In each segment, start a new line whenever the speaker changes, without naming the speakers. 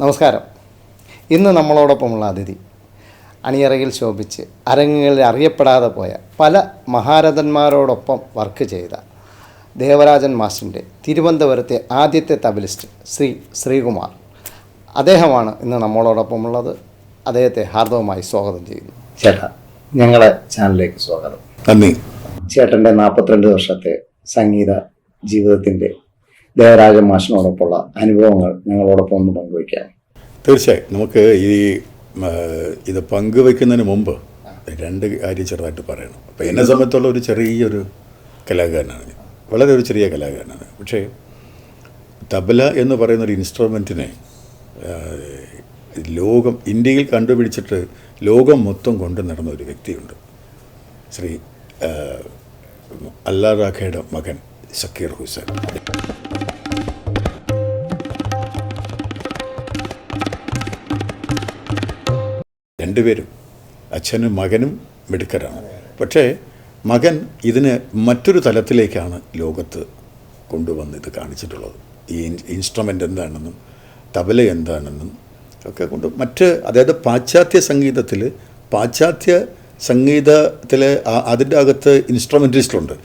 നമസ്കാരം. ഇന്ന് നമ്മളോടൊപ്പമുള്ള അതിഥി അണിയറയിൽ ശോഭിച്ച് അരങ്ങുകളിൽ അറിയപ്പെടാതെ പോയ പല മഹാരഥന്മാരോടൊപ്പം വർക്ക് ചെയ്ത ദേവരാജൻ മാസ്റ്ററിന്റെ തിരുവനന്തപുരത്തെ ആദ്യത്തെ തബലിസ്റ്റ് ശ്രീ ശ്രീകുമാർ. അദ്ദേഹമാണ് ഇന്ന് നമ്മളോടൊപ്പമുള്ളത്. അദ്ദേഹത്തെ ഹാർദവമായി സ്വാഗതം ചെയ്യുന്നു. ചേട്ടാ ഞങ്ങളെ ചാനലിലേക്ക് സ്വാഗതം.
നന്ദി.
ചേട്ടന്റെ നാൽപ്പത്തിരണ്ട് വർഷത്തെ സംഗീത ജീവിതത്തിന്റെ ദേവരാജൻ മാഷിനോടൊപ്പമുള്ള അനുഭവങ്ങൾ ഞങ്ങളോടൊപ്പം ഒന്ന് പങ്കുവയ്ക്കാം.
തീർച്ചയായും. നമുക്ക് ഈ ഇത് പങ്കുവെക്കുന്നതിന് മുമ്പ് രണ്ട് കാര്യം ചെറുതായിട്ട് പറയണം. അപ്പോൾ എന്നെ സംബന്ധിച്ചുള്ള ഒരു ചെറിയൊരു കലാകാരനാണ് വളരെ ഒരു ചെറിയ കലാകാരനാണ്. പക്ഷേ തബല എന്ന് പറയുന്ന ഒരു ഇൻസ്ട്രുമെന്റിനെ ലോകം ഇന്ത്യയിൽ കണ്ടുപിടിച്ചിട്ട് ലോകം മൊത്തം കൊണ്ടു നടന്ന ഒരു വ്യക്തിയുണ്ട്. ശ്രീ അല്ലാറാഖയുടെ അല്ലാ റാഖയുടെ മകൻ സക്കീർ ഹുസൈൻ. രണ്ടുപേരും അച്ഛനും മകനും മിടുക്കരാണ്. പക്ഷേ മകൻ ഇതിന് മറ്റൊരു തലത്തിലേക്കാണ് ലോകത്ത് കൊണ്ടുവന്ന് ഇത് കാണിച്ചിട്ടുള്ളത്. ഈ ഇൻസ്ട്രുമെന്റ് എന്താണെന്നും തബല എന്താണെന്നും ഒക്കെ കൊണ്ട് മറ്റ് അതായത് പാശ്ചാത്യ സംഗീതത്തിൽ പാശ്ചാത്യ സംഗീതത്തിലെ അതിന്റെ അകത്ത് ഇൻസ്ട്രുമെന്റലിസ്റ്റുണ്ട്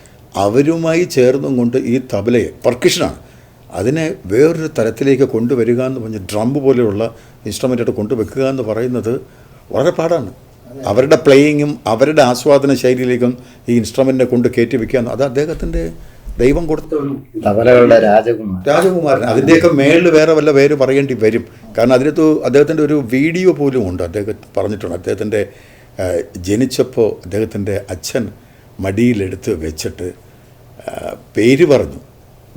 അവരുമായി ചേർന്നും കൊണ്ട് ഈ തബലയെ പർക്കിഷനാണ് അതിനെ വേറൊരു തലത്തിലേക്ക് കൊണ്ടുവരിക എന്ന് പറഞ്ഞ് ഡ്രം പോലെയുള്ള ഇൻസ്ട്രുമെന്റായിട്ട് കൊണ്ടുവെക്കുക എന്ന് പറയുന്നത് വളരെ പാടാണ്. അവരുടെ പ്ലേയിങ്ങും അവരുടെ ആസ്വാദന ശൈലിയിലേക്കും ഈ ഇൻസ്ട്രുമെന്റിനെ കൊണ്ട് കയറ്റി വെക്കുക അത് അദ്ദേഹത്തിന്റെ ദൈവം കൊടുത്ത ഒരു
തബലകളുടെ രാജകുമാരൻ.
രാജകുമാരൻ. അതിന്റെയൊക്കെ മേളിൽ വേറെ വല്ല പേര് പറയേണ്ടി വരും. കാരണം അതിനകത്ത് അദ്ദേഹത്തിന്റെ ഒരു വീഡിയോ പോലും ഉണ്ട്. അദ്ദേഹം പറഞ്ഞിട്ടുണ്ട്. അദ്ദേഹത്തിന്റെ ജനിച്ചപ്പോൾ അദ്ദേഹത്തിന്റെ അച്ഛൻ മടിയിലെടുത്ത് വെച്ചിട്ട് പേര് പറഞ്ഞു.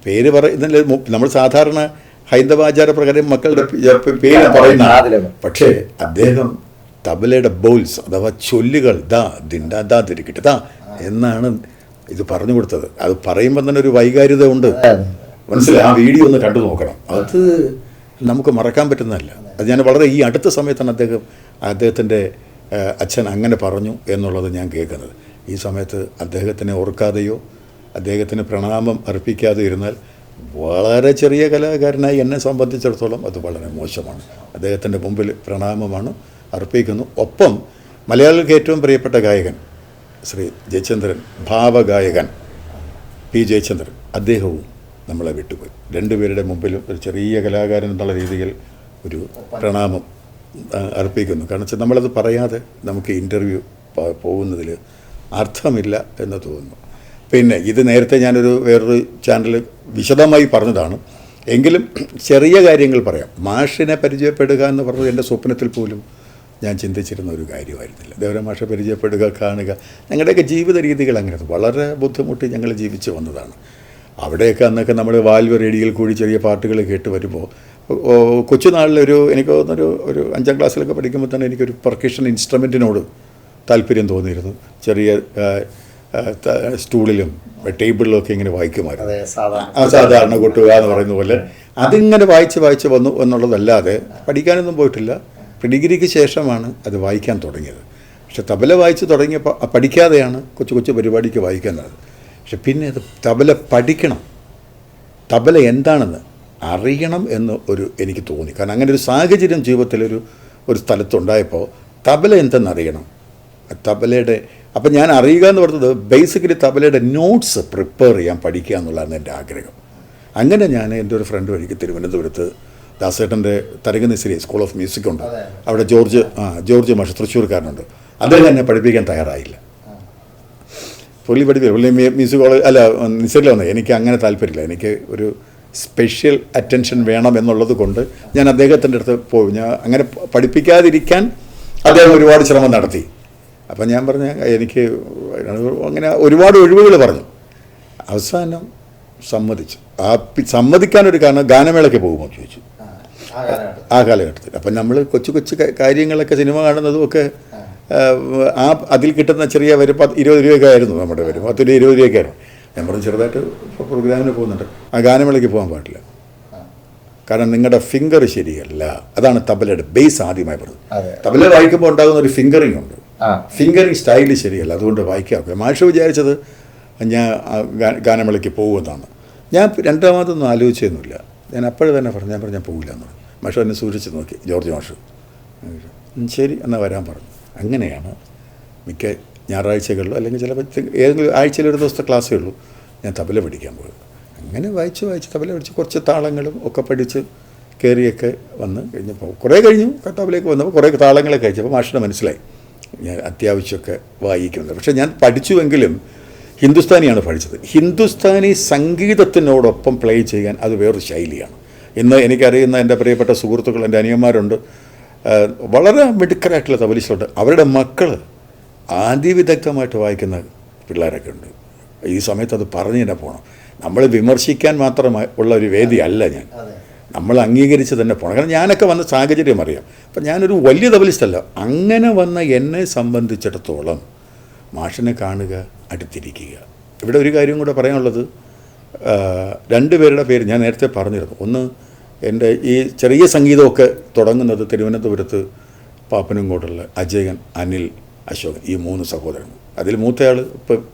പേര് പറയുന്നതിൽ നമ്മൾ സാധാരണ ഹൈന്ദവാചാര പ്രകാരം മക്കളുടെ പേര് പറയുന്ന പക്ഷേ അദ്ദേഹം തബലയുടെ ബൗൾസ് അഥവാ ചൊല്ലുകൾ ദാ ദിണ്ടാ ദാ തിരിക്കട്ടെ ദാ എന്നാണ് ഇത് പറഞ്ഞു കൊടുത്തത്. അത് പറയുമ്പോൾ തന്നെ ഒരു വൈകാര്യത ഉണ്ട് മനസ്സിലായി? ആ വീഡിയോ ഒന്ന് കണ്ടു നോക്കണം. അത് നമുക്ക് മറക്കാൻ പറ്റുന്നതല്ല. അത് ഞാൻ വളരെ ഈ അടുത്ത സമയത്താണ് അദ്ദേഹം അദ്ദേഹത്തിന്റെ അച്ഛൻ അങ്ങനെ പറഞ്ഞു എന്നുള്ളത് ഞാൻ കേൾക്കുന്നത്. ഈ സമയത്ത് അദ്ദേഹത്തിനെ ഓർക്കാതെയോ അദ്ദേഹത്തിന് പ്രണാമം അർപ്പിക്കാതെ ഇരുന്നാൽ വളരെ ചെറിയ കലാകാരനായി എന്നെ സംബന്ധിച്ചിടത്തോളം അത് വളരെ മോശമാണ്. അദ്ദേഹത്തിന്റെ മുമ്പിൽ പ്രണാമമാണ്. അർപ്പിക്കുന്നു. ഒപ്പം മലയാളികൾക്ക് ഏറ്റവും പ്രിയപ്പെട്ട ഗായകൻ ശ്രീ ജയചന്ദ്രൻ ഭാവഗായകൻ പി ജയചന്ദ്രൻ അദ്ദേഹവും നമ്മളെ വിട്ടുപോയി. രണ്ടുപേരുടെ മുമ്പിലും ഒരു ചെറിയ കലാകാരൻ എന്നുള്ള രീതിയിൽ ഒരു പ്രണാമം അർപ്പിക്കുന്നു. കാരണം വെച്ചാൽ നമ്മളത് പറയാതെ നമുക്ക് ഇന്റർവ്യൂ പോകുന്നതിൽ അർത്ഥമില്ല എന്ന് തോന്നുന്നു. പിന്നെ ഇത് നേരത്തെ ഞാനൊരു വേറൊരു ചാനൽ വിശദമായി പറഞ്ഞതാണ്. എങ്കിലും ചെറിയ കാര്യങ്ങൾ പറയാം. മാഷിനെ പരിചയപ്പെടുക എന്ന് പറഞ്ഞത് എന്റെ സ്വപ്നത്തിൽ പോലും ഞാൻ ചിന്തിച്ചിരുന്ന ഒരു കാര്യമായിരുന്നില്ല. ദേവര മാഷ പരിചയപ്പെടുക കാണുക. ഞങ്ങളുടെയൊക്കെ ജീവിത രീതികൾ അങ്ങനെ വളരെ ബുദ്ധിമുട്ടി ഞങ്ങൾ ജീവിച്ചു വന്നതാണ്. അവിടെയൊക്കെ അന്നൊക്കെ നമ്മൾ വാൽവ് റേഡിയോയിൽ കൂടി ചെറിയ പാട്ടുകൾ കേട്ട് വരുമ്പോൾ കൊച്ചുനാളിലൊരു എനിക്ക് തോന്നുന്നൊരു ഒരു അഞ്ചാം ക്ലാസ്സിലൊക്കെ പഠിക്കുമ്പോൾ തന്നെ എനിക്കൊരു പെർക്കഷൻ ഇൻസ്ട്രുമെന്റിനോട് താല്പര്യം തോന്നിയിരുന്നു. ചെറിയ സ്റ്റൂളിലും ടേബിളിലും ഒക്കെ ഇങ്ങനെ വായിക്കുമായിരുന്നു.
സാധാരണ
കൊട്ടുക എന്ന് പറയുന്ന പോലെ. അതിങ്ങനെ വായിച്ച് വായിച്ച് വന്നു എന്നുള്ളതല്ലാതെ പഠിക്കാനൊന്നും പോയിട്ടില്ല. ഡിഗ്രിക്ക് ശേഷമാണ് അത് വായിക്കാൻ തുടങ്ങിയത്. പക്ഷെ തബല വായിച്ച് തുടങ്ങിയപ്പോൾ പഠിക്കാതെയാണ് കൊച്ചു കൊച്ചു പരിപാടിക്ക് വായിക്കുന്നത്. പക്ഷെ പിന്നെ അത് തബല പഠിക്കണം. തബല എന്താണെന്ന് അറിയണം എന്ന് ഒരു എനിക്ക് തോന്നി. കാരണം അങ്ങനെ ഒരു സാഹചര്യം ജീവിതത്തിലൊരു ഒരു സ്ഥലത്തുണ്ടായപ്പോൾ തബല എന്തെന്ന് അറിയണം തബലയുടെ അപ്പം ഞാൻ അറിയുക എന്ന് പറഞ്ഞത് ബേസിക്കലി തബലയുടെ നോട്ട്സ് പ്രിപ്പയർ ചെയ്യാൻ പഠിക്കുക എന്നുള്ളതാണ് എന്റെ ആഗ്രഹം. അങ്ങനെ ഞാൻ എന്റെ ഒരു ഫ്രണ്ട് വഴിക്ക് തിരുവനന്തപുരത്ത് ദാസേട്ടന്റെ തരംഗനിശ്രീ സ്കൂൾ ഓഫ് മ്യൂസിക് ഉണ്ട്. അവിടെ ജോർജ് ആ ജോർജ് മാഷ് തൃശ്ശൂർക്കാരനുണ്ട്. അദ്ദേഹം എന്നെ പഠിപ്പിക്കാൻ തയ്യാറായില്ല. പുള്ളി പഠിപ്പില്ല പുള്ളി മ്യൂ- മ്യൂസിക് കോളേജ് അല്ല നിസരിൽ വന്നത് എനിക്ക് അങ്ങനെ താല്പര്യമില്ല. എനിക്ക് ഒരു സ്പെഷ്യൽ അറ്റൻഷൻ വേണം എന്നുള്ളത് കൊണ്ട് ഞാൻ അദ്ദേഹത്തിന്റെ അടുത്ത് പോയി. ഞാൻ അങ്ങനെ പഠിപ്പിക്കാതിരിക്കാൻ അദ്ദേഹം ഒരുപാട് ശ്രമം നടത്തി. അപ്പം ഞാൻ പറഞ്ഞ എനിക്ക് അങ്ങനെ ഒരുപാട് ഒഴിവുകൾ പറഞ്ഞു. അവസാനം സമ്മതിച്ചു. ആ സമ്മതിക്കാനൊരു കാരണം ഗാനമേളയ്ക്ക് പോകുമോ ചോദിച്ചു. ആ കാലഘട്ടത്തിൽ. അപ്പം നമ്മൾ കൊച്ചു കൊച്ചു കാര്യങ്ങളൊക്കെ സിനിമ കാണുന്നതും ഒക്കെ ആ, അതിൽ കിട്ടുന്ന ചെറിയ വരും പത്ത് ഇരുപത് രൂപയൊക്കെ ആയിരുന്നു നമ്മുടെ വരും പത്ത് രൂപ ഇരുപത് രൂപയൊക്കെ ആയിരുന്നു. നമ്മൾ ചെറുതായിട്ട് പ്രോഗ്രാമിന് പോകുന്നുണ്ട്. ആ ഗാനമേളയ്ക്ക് പോകാൻ പാടില്ല. കാരണം നിങ്ങളുടെ ഫിംഗർ ശരിയല്ല. അതാണ് തബലയുടെ ബേസ് ആദ്യമായി. പറഞ്ഞത്. തബല വായിക്കുമ്പോൾ ഉണ്ടാകുന്ന ഒരു ഫിംഗറിംഗ് ഉണ്ട്. ഫിംഗറിംഗ് സ്റ്റൈൽ ശരിയല്ല. അതുകൊണ്ട് വായിക്കാം. മാഷ് വിചാരിച്ചത് ഞാൻ ഗാനമേളയ്ക്ക് പോകുമെന്നാണ്. ഞാൻ രണ്ടാമതൊന്നും ആലോചിച്ചൊന്നുമില്ല. ഞാൻ അപ്പോഴും തന്നെ പറഞ്ഞു ഞാൻ പറഞ്ഞു ഞാൻ പോകില്ല എന്ന് പറഞ്ഞു. മാഷ് എന്നെ സൂക്ഷിച്ച് നോക്കി ജോർജ് മാഷ്. ശരി എന്നാൽ വരാൻ പറഞ്ഞു. അങ്ങനെയാണ് മിക്ക ഞായറാഴ്ചകളിലോ അല്ലെങ്കിൽ ചിലപ്പോൾ ഏതെങ്കിലും ആഴ്ചയിൽ ഒരു ദിവസത്തെ ക്ലാസ്സേ ഉള്ളൂ ഞാൻ തബല പഠിക്കാൻ പോയത്. അങ്ങനെ വായിച്ച് വായിച്ച് തബല പഠിച്ച് കുറച്ച് താളങ്ങളും ഒക്കെ പഠിച്ച് കയറിയൊക്കെ വന്ന് കഴിഞ്ഞപ്പോൾ കുറേ കഴിഞ്ഞു തബലയൊക്കെ വന്നപ്പോൾ കുറേ താളങ്ങളൊക്കെ കഴിച്ചപ്പോൾ മാഷിനെ മനസ്സിലായി. ഞാൻ അത്യാവശ്യമൊക്കെ വായിക്കുന്നത് പക്ഷേ ഞാൻ പഠിച്ചുവെങ്കിലും ഹിന്ദുസ്ഥാനിയാണ് പഠിച്ചത്. ഹിന്ദുസ്ഥാനി സംഗീതത്തിനോടൊപ്പം പ്ലേ ചെയ്യാൻ അത് വേറൊരു ശൈലിയാണ്. ഇന്ന് എനിക്കറിയുന്ന എന്റെ പ്രിയപ്പെട്ട സുഹൃത്തുക്കൾ എന്റെ അനിയന്മാരുണ്ട്. വളരെ മിടുക്കരായിട്ടുള്ള തബലിസ്റ്റുണ്ട് അവരുടെ മക്കൾ ആദ്യവിദഗ്ധമായിട്ട് വായിക്കുന്ന പിള്ളേരൊക്കെ ഉണ്ട്. ഈ സമയത്ത് അത് പറഞ്ഞു തന്നെ പോകണം നമ്മൾ വിമർശിക്കാൻ മാത്രമായി ഉള്ള ഒരു വേദിയല്ല ഞാൻ. നമ്മൾ അംഗീകരിച്ച് തന്നെ പോകണം കാരണം ഞാനൊക്കെ വന്ന സാഹചര്യം അറിയാം. അപ്പം ഞാനൊരു വലിയ തബലിസ്റ്റല്ല അങ്ങനെ വന്ന എന്നെ സംബന്ധിച്ചിടത്തോളം മാഷിനെ കാണുക അടുത്തിരിക്കുക. ഇവിടെ ഒരു കാര്യം കൂടെ പറയാനുള്ളത്. രണ്ട് പേരുടെ പേര് ഞാൻ നേരത്തെ പറഞ്ഞിരുന്നു. ഒന്ന് എന്റെ ഈ ചെറിയ സംഗീതമൊക്കെ തുടങ്ങുന്നത് തിരുവനന്തപുരത്ത് പാപ്പനങ്കോട്ടുള്ള അജയൻ അനിൽ അശോകൻ ഈ മൂന്ന് സഹോദരങ്ങൾ. അതിൽ മൂത്തയാൾ ഇപ്പം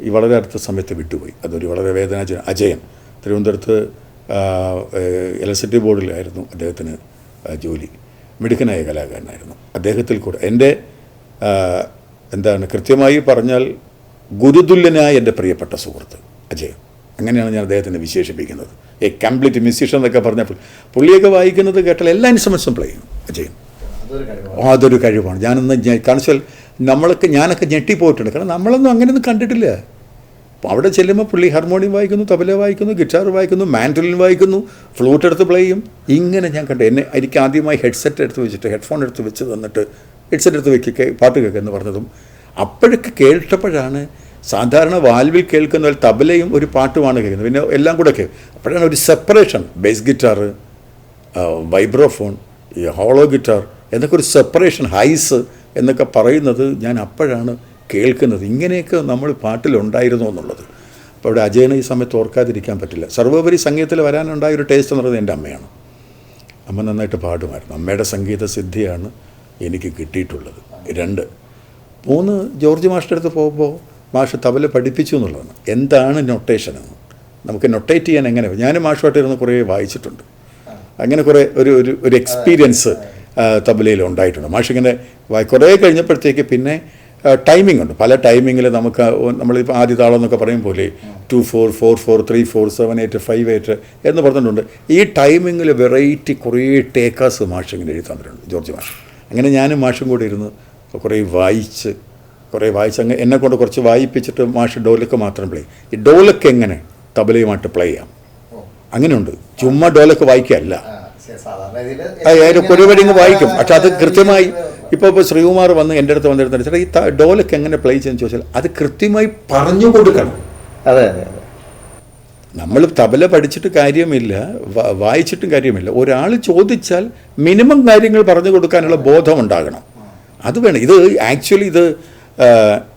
ഈ വളരെ അടുത്ത സമയത്ത് വിട്ടുപോയി. അതൊരു വളരെ വേദനാജന അജയൻ. തിരുവനന്തപുരത്ത് ഇലക്ട്രിസിറ്റി ബോർഡിലായിരുന്നു അദ്ദേഹത്തിന് ജോലി. മിടുക്കനായ കലാകാരനായിരുന്നു. അദ്ദേഹത്തിൽ കൂടെ എന്റെ എന്താണ് കൃത്യമായി പറഞ്ഞാൽ ഗുരുതുല്യനായ എന്റെ പ്രിയപ്പെട്ട സുഹൃത്ത് അജയൻ. അങ്ങനെയാണ് ഞാൻ അദ്ദേഹത്തിനെ വിശേഷിപ്പിക്കുന്നത്. എ കംപ്ലീറ്റ് മ്യൂസീഷ്യൻ എന്നൊക്കെ പറഞ്ഞപ്പോൾ പുള്ളിയൊക്കെ വായിക്കുന്നത് കേട്ടാൽ എല്ലാ ഇൻസ്ട്രുമെൻസും പ്ലേ ചെയ്യും. ചെയ്യും അതൊരു കഴിവാണ്. ഞാനൊന്ന് കാരണം വെച്ചാൽ നമ്മളൊക്കെ ഞാനൊക്കെ ഞെട്ടിപ്പോയിട്ടുണ്ട്. കാരണം നമ്മളൊന്നും അങ്ങനെയൊന്നും കണ്ടിട്ടില്ല. അപ്പോൾ അവിടെ ചെല്ലുമ്പോൾ പുള്ളി ഹാർമോണിയം വായിക്കുന്നു തബല വായിക്കുന്നു ഗിറ്റാർ വായിക്കുന്നു മാൻഡലിൻ വായിക്കുന്നു ഫ്ലൂട്ട് എടുത്ത് പ്ലേ ചെയ്യും. ഇങ്ങനെ ഞാൻ കണ്ടു. എന്നെ എനിക്ക് ആദ്യമായി ഹെഡ്സെറ്റ് എടുത്ത് വെച്ചിട്ട് ഹെഡ്ഫോൺ എടുത്ത് വെച്ച് തന്നിട്ട് ഹെഡ്സെറ്റ് എടുത്ത് വെക്കുക പാട്ട് കേൾക്കുക എന്ന് പറഞ്ഞതും അപ്പോഴൊക്കെ കേട്ടപ്പോഴാണ് സാധാരണ വാൽവിൽ കേൾക്കുന്ന ഒരു തബലയും ഒരു പാട്ടുമാണ് കേൾക്കുന്നത്. പിന്നെ എല്ലാം കൂടെ കേൾക്കും. അപ്പോഴാണ് ഒരു സെപ്പറേഷൻ ബേസ് ഗിറ്റാർ വൈബ്രോഫോൺ ഈ ഹോളോ ഗിറ്റാർ എന്നൊക്കെ ഒരു സെപ്പറേഷൻ ഹൈസ് എന്നൊക്കെ പറയുന്നത് ഞാൻ അപ്പോഴാണ് കേൾക്കുന്നത്. ഇങ്ങനെയൊക്കെ നമ്മൾ പാട്ടിലുണ്ടായിരുന്നു എന്നുള്ളത്. അപ്പോൾ അവിടെ അജയനെ ഈ സമയത്ത് ഓർക്കാതിരിക്കാൻ പറ്റില്ല. സർവോപരി സംഗീതത്തിൽ വരാനുണ്ടായ ഒരു ടേസ്റ്റ് എന്ന് പറയുന്നത് എന്റെ അമ്മയാണ്. അമ്മ നന്നായിട്ട് പാടുമായിരുന്നു. അമ്മയുടെ സംഗീത സിദ്ധിയാണ് എനിക്ക് കിട്ടിയിട്ടുള്ളത്. രണ്ട്. മൂന്ന് ജോർജ് മാഷ്ടടുത്ത് പോകുമ്പോൾ മാഷ് തബല പഠിപ്പിച്ചു എന്നുള്ളതാണ്. എന്താണ് നൊട്ടേഷൻ എന്ന് നമുക്ക് നൊട്ടേറ്റ് ചെയ്യാൻ എങ്ങനെ ഞാനും മാഷുമായിട്ട് ഇരുന്ന് കുറേ വായിച്ചിട്ടുണ്ട്. അങ്ങനെ കുറേ ഒരു ഒരു ഒരു എക്സ്പീരിയൻസ് തബലയിൽ ഉണ്ടായിട്ടുണ്ട്. മാഷ് ഇങ്ങനെ വായി കുറേ കഴിഞ്ഞപ്പോഴത്തേക്ക് പിന്നെ ടൈമിംഗ് ഉണ്ട്. പല ടൈമിങ്ങിൽ നമുക്ക് നമ്മളിപ്പോൾ ആദ്യ താളം എന്നൊക്കെ പറയും പോലെ two four four four three four seven eight five eight എന്ന് പറഞ്ഞിട്ടുണ്ട്. ഈ ടൈമിങ്ങിൽ വെറൈറ്റി കുറേ ടേക്കേഴ്സ് മാഷ് ഇങ്ങനെ എഴുതി തന്നിട്ടുണ്ട് ജോർജ് മാഷ്. അങ്ങനെ ഞാനും മാഷും കൂടെ ഇരുന്ന് കുറേ വായിച്ച് കുറേ വായിച്ച് അങ്ങ് എന്നെ കൊണ്ട് കുറച്ച് വായിപ്പിച്ചിട്ട് മാഷ് ഡോലക്ക് മാത്രം പ്ലേ ഈ ഡോലക്ക് എങ്ങനെ? തബലയുമായിട്ട് പ്ലേ ചെയ്യാം. അങ്ങനെയുണ്ട്. ചുമ്മാ ഡോലക്ക് വായിക്കുകയല്ല. അതിന്റെ ഒരുപടി ഇങ്ങ് വായിക്കും. പക്ഷെ അത് കൃത്യമായി ഇപ്പോൾ ഇപ്പോൾ ശ്രീകുമാർ വന്ന് എന്റെ അടുത്ത് വന്നിരുന്ന. ചേട്ടാ ഈ ഡോലക്ക് എങ്ങനെ പ്ലേ ചെയ്യുന്ന ചോദിച്ചാൽ അത് കൃത്യമായി പറഞ്ഞു കൊടുക്കണം.
അതെ അതെ
നമ്മൾ തബല പഠിച്ചിട്ട് കാര്യമില്ല വായിച്ചിട്ടും കാര്യമില്ല. ഒരാൾ ചോദിച്ചാൽ മിനിമം കാര്യങ്ങൾ പറഞ്ഞു കൊടുക്കാനുള്ള ബോധം ഉണ്ടാകണം. അത് വേണം. ഇത് ആക്ച്വലി ഇത്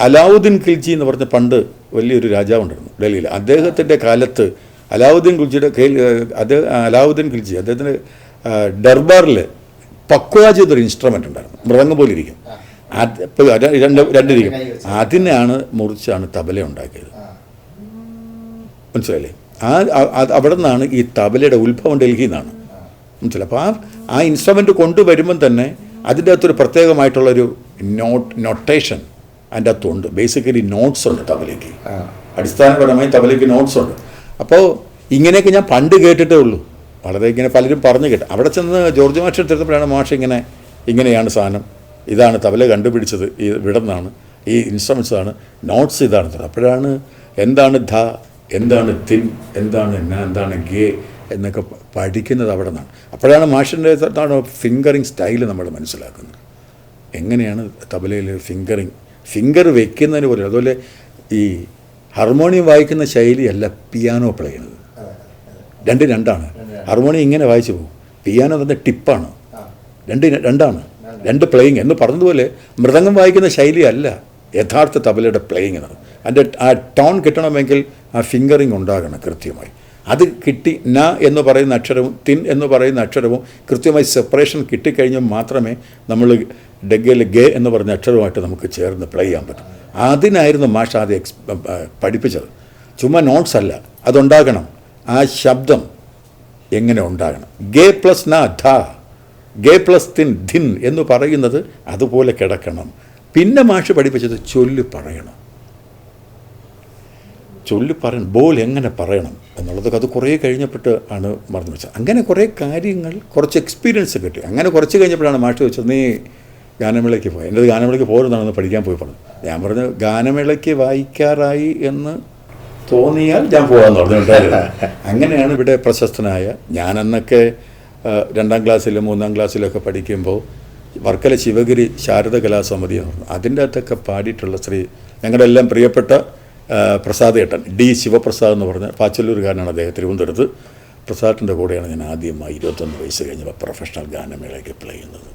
അലാവുദ്ദീൻ ഖിൽജി എന്ന് പറഞ്ഞ പണ്ട് വലിയൊരു രാജാവുണ്ടായിരുന്നു ഡൽഹിയിൽ. അദ്ദേഹത്തിന്റെ കാലത്ത് അലാവുദ്ദീൻ ഖിൽജിയുടെ കയ്യിൽ അത് അലാവുദ്ദീൻ ഖിൽജി അദ്ദേഹത്തിന്റെ ഡർബാറിൽ പക്വാജ് എന്നൊരു ഇൻസ്ട്രുമെന്റ് ഉണ്ടായിരുന്നു. മൃദംഗം പോലെ ഇരിക്കും. അത് രണ്ട് രണ്ടിരിക്കും അതിനാണ് മുറിച്ചാണ് തബല ഉണ്ടാക്കിയത്. മനസ്സിലായില്ലേ? ആ ആ- അവിടെ നിന്നാണ് ഈ തബലയുടെ ഉത്ഭവം ഡൽഹിയിൽ നിന്നാണ്. മനസ്സിലായി? അപ്പോൾ ആ ആ ഇൻസ്ട്രുമെന്റ് കൊണ്ടുവരുമ്പം തന്നെ അതിന്റെ അകത്തൊരു പ്രത്യേകമായിട്ടുള്ളൊരു നോട്ട് നൊട്ടേഷൻ അതിന്റെ അകത്തുണ്ട് ബേസിക്കലി നോട്ട്സ് ഉണ്ട് തബലയ്ക്ക് അടിസ്ഥാനപരമായി തബലയ്ക്ക് നോട്ട്സ് ഉണ്ട്. അപ്പോൾ ഇങ്ങനെയൊക്കെ ഞാൻ പണ്ട് കേട്ടിട്ടേ ഉള്ളൂ. വളരെ ഇങ്ങനെ പലരും പറഞ്ഞു കേട്ടു. അവിടെ ചെന്ന് ജോർജ് മാഷ് എടുത്തപ്പോഴാണ് മാഷ് ഇങ്ങനെ ഇങ്ങനെയാണ് സാധനം. ഇതാണ് തബല കണ്ടുപിടിച്ചത്. ഈ ഇവിടെ നിന്നാണ്. ഈ ഇൻസ്ട്രുമെൻസ് ആണ്. നോട്ട്സ് ഇതാണ് അപ്പോഴാണ് എന്താണ് ധ എന്താണ് തിൻ എന്താണ് ന എന്താണ് ഗേ എന്നൊക്കെ പഠിക്കുന്നത് അവിടെ നിന്നാണ്. അപ്പോഴാണ് മാഷിന്റെ ഫിംഗറിങ് സ്റ്റൈൽ നമ്മൾ മനസ്സിലാക്കുന്നത്. എങ്ങനെയാണ് തബലയിൽ ഫിംഗറിങ് ഫിംഗർ വെക്കുന്നതിന് പോലും അതുപോലെ ഈ ഹാർമോണിയം വായിക്കുന്ന ശൈലിയല്ല പിയാനോ പ്ലേ ചെയ്യുന്നത്. രണ്ട് രണ്ടാണ്. ഹാർമോണിയം ഇങ്ങനെ വായിച്ചു പോകും. പിയാനോ തന്നെ ടിപ്പാണ്. രണ്ട് രണ്ടാണ്. രണ്ട് പ്ലേയിങ് എന്ന് പറഞ്ഞതുപോലെ മൃദംഗം വായിക്കുന്ന ശൈലിയല്ല യഥാർത്ഥ തബലയുടെ പ്ലേയിങ് എന്നത്. അതിന്റെ ആ ടോൺ കിട്ടണമെങ്കിൽ ആ ഫിംഗറിങ് ഉണ്ടാകണം കൃത്യമായി. അത് കിട്ടി ന എന്ന് പറയുന്ന അക്ഷരവും തിൻ എന്ന് പറയുന്ന അക്ഷരവും കൃത്യമായി സെപ്പറേഷൻ കിട്ടിക്കഴിഞ്ഞാൽ മാത്രമേ നമ്മൾ ഡെഗയിൽ ഗേ എന്ന് പറഞ്ഞ അക്ഷരമായിട്ട് നമുക്ക് ചേർന്ന് പ്ലേ ചെയ്യാൻ പറ്റും. അതിനായിരുന്നു മാഷ് ആദ്യം എക്സ് പഠിപ്പിച്ചത്. ചുമ്മാ നോട്ട്സ് അല്ല അതുണ്ടാകണം. ആ ശബ്ദം എങ്ങനെ ഉണ്ടാകണം? ഗേ പ്ലസ് ന ധ ഗേ പ്ലസ് തിൻ ധിൻ എന്ന് പറയുന്നത് അതുപോലെ കിടക്കണം. പിന്നെ മാഷ് പഠിപ്പിച്ചത് ചൊല്ലി പറയണം. ചൊല്ലി പറയണം ബോൾ എങ്ങനെ പറയണം എന്നുള്ളതൊക്കെ അത് കുറേ കഴിഞ്ഞപ്പെട്ട് ആണ് മറന്നു വെച്ചത്. അങ്ങനെ കുറേ കാര്യങ്ങൾ കുറച്ച് എക്സ്പീരിയൻസ് കിട്ടി. അങ്ങനെ കുറച്ച് കഴിഞ്ഞപ്പോഴാണ് മാഷ് വെച്ചത് നീ ഗാനമേളയ്ക്ക് പോയി. എന്റെ ഗാനമേളയ്ക്ക് പോരുന്നാണെന്ന് പഠിക്കാൻ പോയി പറഞ്ഞു ഞാൻ പറഞ്ഞു ഗാനമേളയ്ക്ക് വായിക്കാറായി എന്ന് തോന്നിയാൽ ഞാൻ പോകാമെന്ന് പറഞ്ഞിട്ടുണ്ടായിരുന്നു അങ്ങനെയാണ് ഇവിടെ പ്രശസ്തനായ ഞാനന്നൊക്കെ രണ്ടാം ക്ലാസ്സിലും മൂന്നാം ക്ലാസ്സിലൊക്കെ പഠിക്കുമ്പോൾ വർക്കല ശിവഗിരി ശാരദ കലാസമിതി എന്ന് പറഞ്ഞു. അതിന്റെ അകത്തൊക്കെ പാടിയിട്ടുള്ള ശ്രീ ഞങ്ങളുടെ എല്ലാം പ്രിയപ്പെട്ട പ്രസാദ് ഏട്ടൻ ഡി ശിവപ്രസാദ് എന്ന് പറഞ്ഞ പാച്ചല്ലൂരുകാരനാണ് അദ്ദേഹം തിരുവനന്തപുരത്ത്. പ്രസാദിന്റെ കൂടെയാണ് ഞാൻ ആദ്യമായി ഇരുപത്തൊന്ന് വയസ്സ് കഴിഞ്ഞപ്പോൾ പ്രൊഫഷണൽ ഗാനമേളയ്ക്ക് പ്ലേ ചെയ്യുന്നത്.